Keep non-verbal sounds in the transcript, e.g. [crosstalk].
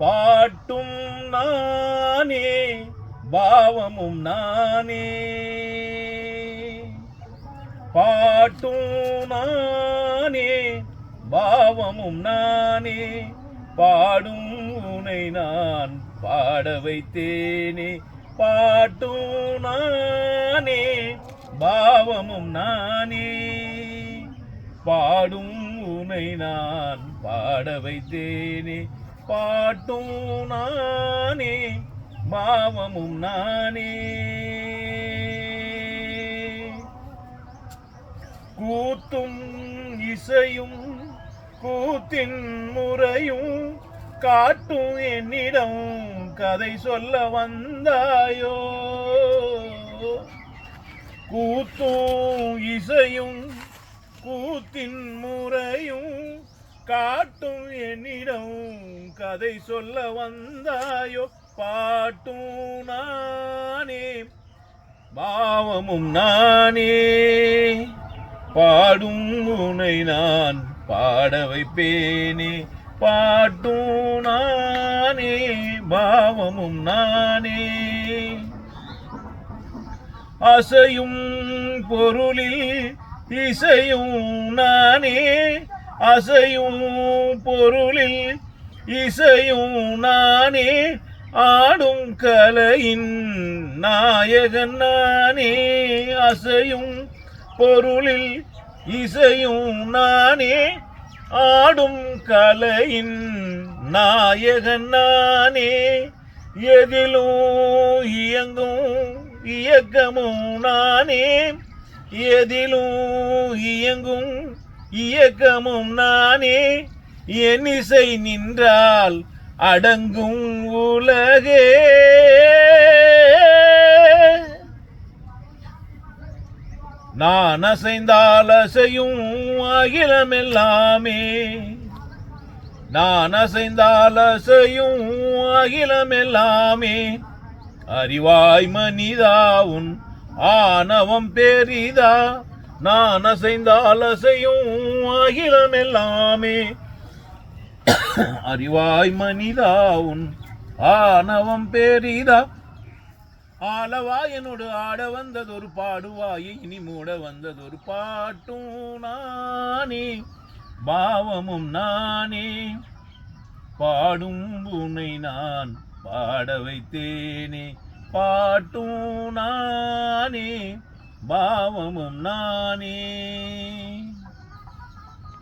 பாட்டும் நானே பாவமும் நானே பாட்டும் நானே பாவமும் நானே பாடும் உனை நான் பாட வைத்தேனே பாட்டும் நானே பாவமும் நானே. பாடும் உனை நான் பாட வைத்தேனே பாட்டும் நானே பாவமும் நானே. கூத்தும் இசையும் கூத்தின் முறையும் காட்டும் என்னிடம் கதை சொல்ல வந்தாயோ? கூத்தும் இசையும் கூத்தின் முறையும் காட்டும் என்னிடம் கதை சொல்ல வந்தாயோ? பாட்டும் நானே பாவமும் நானே. பாடும் உனை நான் பாட வைப்பேனே. பாட்டும் நானே பாவமும் நானே. அசையும் பொருளில் இசையும் நானே. அசையும் பொருளில் இசையும் நானே. ஆடும் கலையின் நாயகன் நானே. அசையும் பொருளில் இசையும் நானே. ஆடும் கலையின் நாயகன் நானே. எதிலும் இயங்கும் இயக்கமும் நானே. எதிலும் இயங்கும் இயக்கமும் நானே. என் இசை நின்றால் அடங்கும் உலகே. நான் அசைந்தால் அசையும் அகிலமெல்லாமே. நான் அசைந்தால் அசையும் அகிலமெல்லாமே. அறிவாய் மனிதா உன் ஆணவம் பெரிதா. நான் அசைந்தால் அசையும் அகிலமெல்லாமே. [coughs] அறிவாய் மனிதா உன் ஆணவம் பெரிதா. ஆலவாயனோடு ஆட வந்ததொரு பாடுவாய் இனி மூட வந்ததொரு பாட்டும் நானே. பாவமும் நானே. பாடும் உன்னை நான் பாட வைத்தேனே. பாட்டும் நானே. பாவமும் நானே.